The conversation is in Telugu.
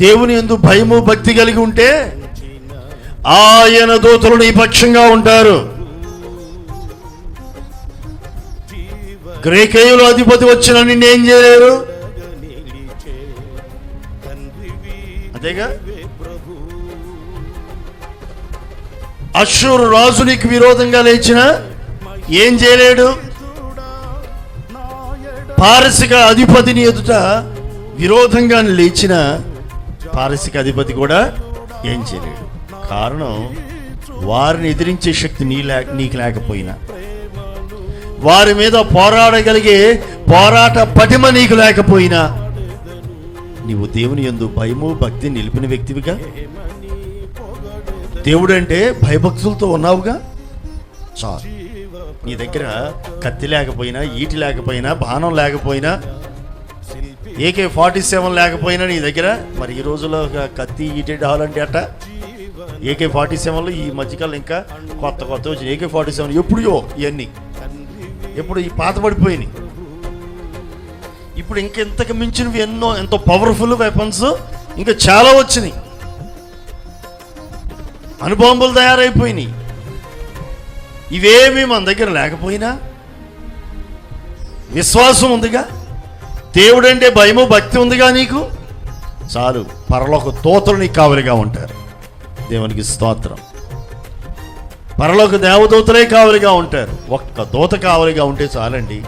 దేవుని ఎందు భయము భక్తి కలిగి ఉంటే ఆయన దూతలు నీ పక్షంగా ఉంటారు. గ్రేకేయులు అధిపతి వచ్చిన నిన్నేం చేయలేరు? అంతేగా అశ్వరు రాజు నీకు విరోధంగా లేచిన ఏం చేయలేడు? పారసిక అధిపతిని ఎదుట విరోధంగా లేచిన పారసిక అధిపతి కూడా ఏం చేయలేడు. కారణం వారిని ఎదిరించే శక్తి నీ లేక నీకు లేకపోయినా. వారి మీద పోరాడగలిగే పోరాట పటిమ నీకు లేకపోయినా. నీవు దేవుని ఎందు భయము భక్తి నిలిపిన వ్యక్తివిగా? దేవుడు అంటే భయభక్తులతో ఉన్నావుగా? చాలు. నీ దగ్గర కత్తి లేకపోయినా ఈటి లేకపోయినా బాణం లేకపోయినా ఏకే ఫార్టీ సెవెన్ లేకపోయినా నీ దగ్గర మరి ఈ రోజుల్లో ఒక కత్తి ఈటి హాలంటే అట ఏకే ఫార్టీ సెవెన్లో ఈ మధ్యకాలం ఇంకా కొత్త కొత్త వచ్చిన ఏకే ఫార్టీ సెవెన్ ఎప్పుడో ఇవన్నీ. ఎప్పుడు ఈ పాత పడిపోయినాయి. ఇప్పుడు ఇంకెంతకు మించినవి ఎన్నో ఎంతో పవర్ఫుల్ వెపన్స్ ఇంకా చాలా వచ్చినాయి. అనుబాంబులు తయారైపోయినాయి. ఇవేమీ మన దగ్గర లేకపోయినా విశ్వాసం ఉందిగా. దేవుడంటే భయము భక్తి ఉందిగా నీకు? చాలు పరలోక తోతలు నీకు కావలిగా ఉంటారు. దేవునికి స్తోత్రం. పరలోక దేవదూతలే కావలిగా ఉంటారు. ఒక్క దూత కావలిగా ఉంటే చాలండి.